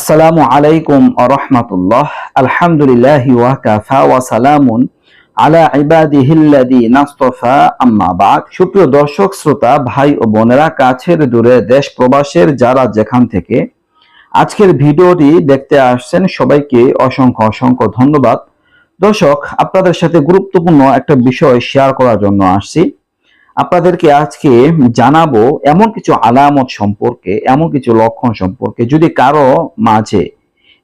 আসসালামু আলাইকুম রহমতুল্লাহ। আলহামদুলিল্লাহ ওয়াকাফা ওয়া সালামুন আলা ইবাদিহিল্লাদি নাস্তফা। আম্মা বাদ। সুপ্রিয় দর্শক, শ্রোতা, ভাই ও বোনেরা, কাছের দূরে দেশ প্রবাসের যারা যেখান থেকে আজকের ভিডিওটি দেখতে আসছেন, সবাইকে অসংখ্য অসংখ্য ধন্যবাদ। দর্শক, আপনাদের সাথে গুরুত্বপূর্ণ একটা বিষয় শেয়ার করার জন্য আসছি। আপনাদেরকে আজকে জানাব এমন কিছু আলামত সম্পর্কে, এমন কিছু লক্ষণ সম্পর্কে যদি কারও মাঝে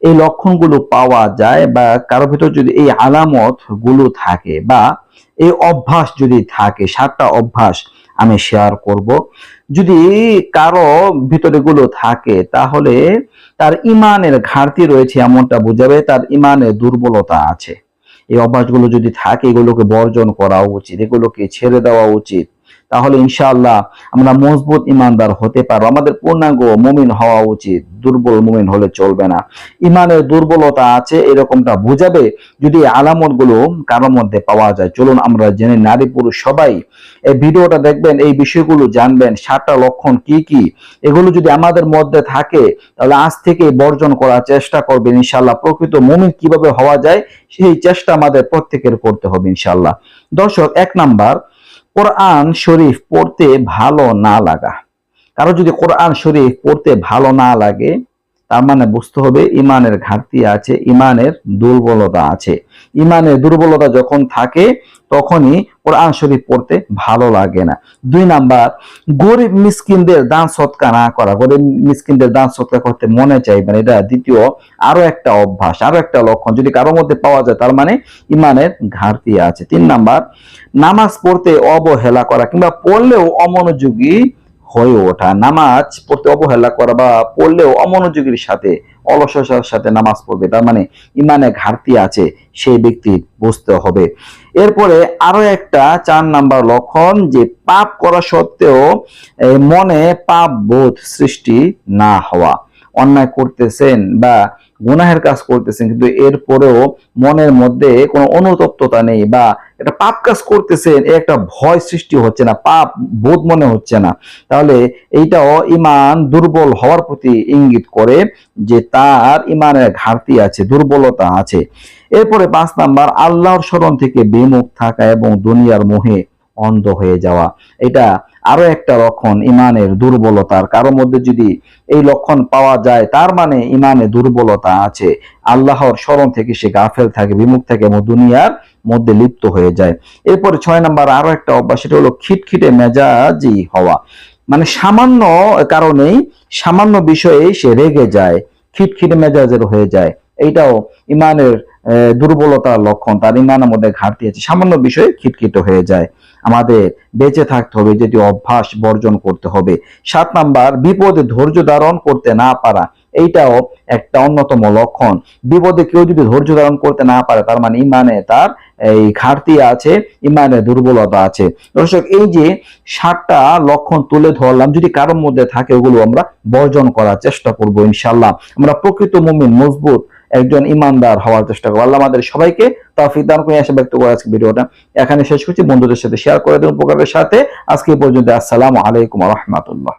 এই লক্ষণগুলো পাওয়া যায় বা কারও ভিতর যদি এই আলামতগুলো থাকে বা এই অভ্যাস যদি থাকে, সাতটা অভ্যাস আমি শেয়ার করব। যদি কারও ভিতরে গুলো থাকে, তাহলে তার ইমানের ঘাটতি রয়েছে এমনটা বোঝাবে, তার ইমানের দুর্বলতা আছে। এই অভ্যাসগুলো যদি থাকে, এগুলোকে বর্জন করা উচিত, এগুলোকে ছেড়ে দেওয়া উচিত। তাহলে ইনশাআল্লাহ আমরা মজবুত ইমানদার হতে পারব। আমাদের পূর্ণাঙ্গ মুমিন হওয়া উচিত। দুর্বল মুমিন হলে চলবে না। ইমানের দুর্বলতা আছে, এরকমটা বোঝাবে যদি আলামতগুলো কারোর মধ্যে পাওয়া যায়। চলুন আমরা জেনে নারী পুরুষ সবাই এই ভিডিওটা দেখবেন, এই বিষয়গুলো জানবেন, সাতটা লক্ষণ কি কি? এগুলো যদি আমাদের মধ্যে থাকে, তাহলে আজ থেকে বর্জন করার চেষ্টা করবেন ইনশাল্লাহ প্রকৃত মুমিন কীভাবে হওয়া যায়, সেই চেষ্টা আমাদের প্রত্যেকের করতে হবে ইনশাল্লাহ দর্শক, এক নাম্বার কোরআন শরীফ পড়তে ভালো না লাগা। কারও যদি কোরআন শরীফ পড়তে ভালো না লাগে, তার মানে বুঝতে হবে ইমানের ঘাটতি আছে, ইমানের দুর্বলতা আছে। ইমানের দুর্বলতা যখন থাকে, তখনই কোরআন শরীফ পড়তে ভালো লাগে না। দুই নাম্বার, গরিব মিসকিনদের দান সৎকা না করা। গরিব মিসকিনদের দান সৎকা করতে মনে চাইবেন এটা দ্বিতীয়, আরও একটা অভ্যাস, আরও একটা লক্ষণ। যদি কারোর মধ্যে পাওয়া যায়, তার মানে ইমানের ঘাটতি আছে। তিন নাম্বার, নামাজ পড়তে অবহেলা করা কিংবা পড়লেও অমনোযোগী হয়ে ওঠা। নামাজ পড়তে অবহেলা করা বা পড়লেও অমনোযোগীর সাথে, অলসতার সাথে নামাজ পড়বে। তার মানে ইমানে ঘাটতি আছে, সেই ব্যক্তি বুঝতে হবে। এরপরে আরও একটা চার নাম্বার লক্ষণ যে পাপ করা সত্ত্বেও মনে পাপ বোধ সৃষ্টি না হওয়া। অন্যায় করতেছেন বা গুনাহের কাজ করতেছেন, কিন্তু এরপরেও মনের মধ্যে কোনো অনুতপ্ততা নেই বা এটা পাপ কাজ করতেছেন একটা ভয় সৃষ্টি হচ্ছে না, পাপ বোধ মনে হচ্ছে না। তাহলে এইটাও ইমান দুর্বল হওয়ার প্রতি ইঙ্গিত করে যে তার ইমানের ঘাটতি আছে, দুর্বলতা আছে। এরপরে পাঁচ নাম্বার, আল্লাহর স্মরণ থেকে বিমুখ থাকা এবং দুনিয়ার মোহে অন্ধ হয়ে যাওয়া। এটা আরও একটা লক্ষণ ইমানের দুর্বলতার। কারোর মধ্যে যদি এই লক্ষণ পাওয়া যায়, তার মানে ইমানে দুর্বলতা আছে। আল্লাহর স্মরণ থেকে সে গাফেল থাকে, বিমুখ থাকে এবং দুনিয়ার মধ্যে লিপ্ত হয়ে যায়। এরপরে ছয় নাম্বার আরও একটা অভ্যাস, সেটা হলো খিটখিটে মেজাজি হওয়া। মানে সামান্য কারণেই, সামান্য বিষয়ে সে রেগে যায়, খিটখিটে মেজাজের হয়ে যায়। এইটাও ইমানের দুর্বলতার লক্ষণ। তার ইমানের মধ্যে ঘাটতি আছে। সামান্য বিষয়ে খিটখিট হয়ে যায়। আমাদের বেঁচে থাকতে হবে, যেটি অভ্যাস বর্জন করতে হবে। সাত নাম্বার, বিপদে ধৈর্য ধারণ করতে না পারা। এইটাও একটা অন্যতম লক্ষণ। বিপদে কেউ যদি ধৈর্য ধারণ করতে না পারে, তার মানে ইমানে তার এই ঘাটতি আছে, ইমানের দুর্বলতা আছে। দর্শক, এই যে সাতটা লক্ষণ তুলে ধরলাম, যদি কারোর মধ্যে থাকে, ওগুলো আমরা বর্জন করার চেষ্টা করব ইনশাল্লাহ আমরা প্রকৃত মুমিন, মজবুত একজন ইমানদার হওয়ার চেষ্টা করব। আল্লাহ আমাদের সবাইকে তৌফিক দান করে আসে ব্যক্ত করে আজকে ভিডিওটা এখানে শেষ করছি। বন্ধুদের সাথে শেয়ার করে দেবেন উপকারের সাথে। আজকে পর্যন্ত, আসসালামু আলাইকুম রহমতুল্লাহ।